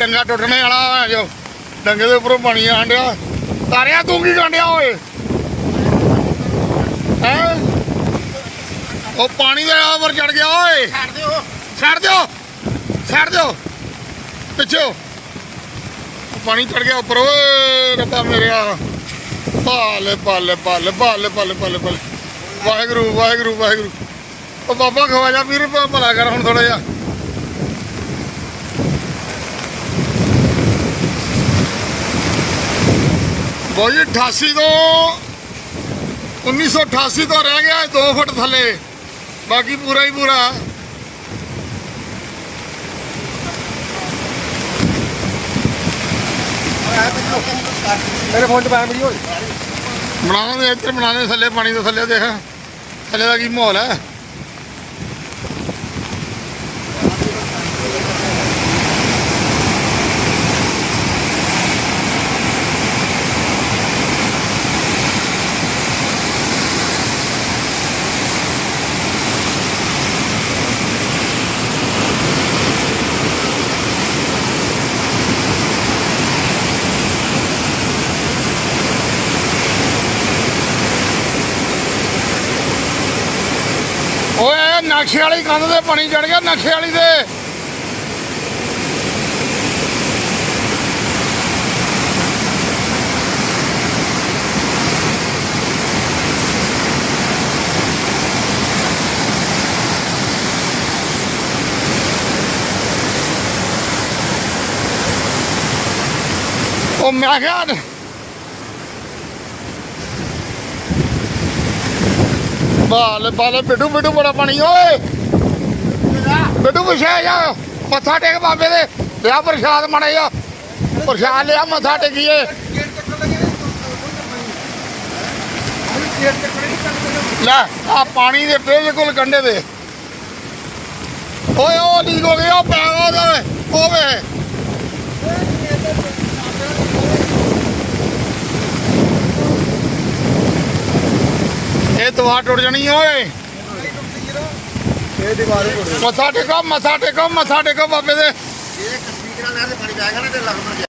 ਡੰਗਾ ਟੁੱਟਣੇ ਵਾਲਾ ਆ ਜੋ। ਡੰਗੇ ਦੇ ਉੱਪਰੋਂ ਪਾਣੀ ਆਣ ਡਿਆ। ਤਾਰਿਆ ਤੂੰ ਕੀ ਕਾਂਡਿਆ ਓਏ? ਹੈ? ਉਹ ਪਾਣੀ ਦੇ ਉੱਪਰ ਚੜ ਗਿਆ ਓਏ। ਛੱਡ ਦਿਓ। ਛੱਡ ਦਿਓ। ਛੱਡ ਦਿਓ। ਪਿੱਛੇ ਪਾਣੀ ਚੜ ਗਿਆ ਉੱਪਰ। ਓਏ ਰੱਬਾ ਮੇਰਿਆ। ਬਾਲੇ ਬਾਲੇ ਬਾਲੇ ਬਾਲੇ ਬਾਲੇ ਬਾਲੇ ਬਾਲੇ ਵਾਹਿਗੁਰੂ ਵਾਹਿਗੁਰੂ ਵਾਹਿਗੁਰੂ। ਉਹ ਬਾਬਾ ਖਵਾਜਾ ਵੀਰ ਭਲਾ ਕਰ ਹੁਣ ਥੋੜਾ ਜਿਹਾ। ਬੋਈ 88 ਤੋਂ 1988 ਤੋਂ ਰਹਿ ਗਿਆ 2 ਫੁੱਟ ਥੱਲੇ। ਬਾਕੀ ਪੂਰਾ ਹੀ ਪੂਰਾ। ਮੇਰੇ ਫੋਨ 'ਚ ਪਾਇਆ ਵੀਡੀਓ ਬਣਾਉਣਾ ਦੇ ਇੱਧਰ ਬਣਾਉਣੇ ਥੱਲੇ ਪਾਣੀ ਤੋਂ ਥੱਲੇ ਦੇਖ। ਥੱਲੇ ਦਾ ਕੀ ਮਾਹੌਲ ਹੈ ਓਏ ਨਕਸ਼ੇ ਵਾਲੀ ਕੰਧ ਤੇ ਪਾਣੀ ਚੜ ਗਿਆ ਨਕਸ਼ੇ ਵਾਲੀ ਦੇ ਉਹ ਮੈਂ ਕਿਹਾ ਬਾਲ ਬਾਲ ਬਿੱਟੂ ਬਿੱਟੂ ਬੜਾ ਪਾਣੀ, ਓਏ। ਬਿੱਟੂ ਪਿਛੇ ਜਾ। ਮੱਥਾ ਟੇਕ ਬਾਬੇ ਦੇ। ਲਿਆ ਪ੍ਰਸ਼ਾਦ ਮਣੇ ਜਾ ਪ੍ਰਸ਼ਾਦ ਲਿਆ, ਮੱਥਾ ਟੇਕੀਏ। ਲੈ, ਆ ਪਾਣੀ ਦੇ ਬਿਲਕੁਲ ਕੰਢੇ ਦੇ ਓਏ, ਉਹ ਲੀਕ ਹੋ ਗਿਆ ਉਹ ਪੈ ਉਹਦੇ ਇਹ ਦਵਾ ਟੁੱਟ ਜਾਣੀ ਓਏ। ਇਹ ਦੀਵਾਰ ਕੋਲ ਮੱਥਾ ਟੇਕੋ ਮੱਥਾ ਟੇਕੋ ਮੱਥਾ ਟੇਕੋ ਬਾਬੇ ਦੇ। ਇਹ ਕੱਪੀ ਕਰਾ ਲੈ ਤੇ ਪਾਣੀ ਜਾਏਗਾ ਨਾ ਤੇ ਲੱਗ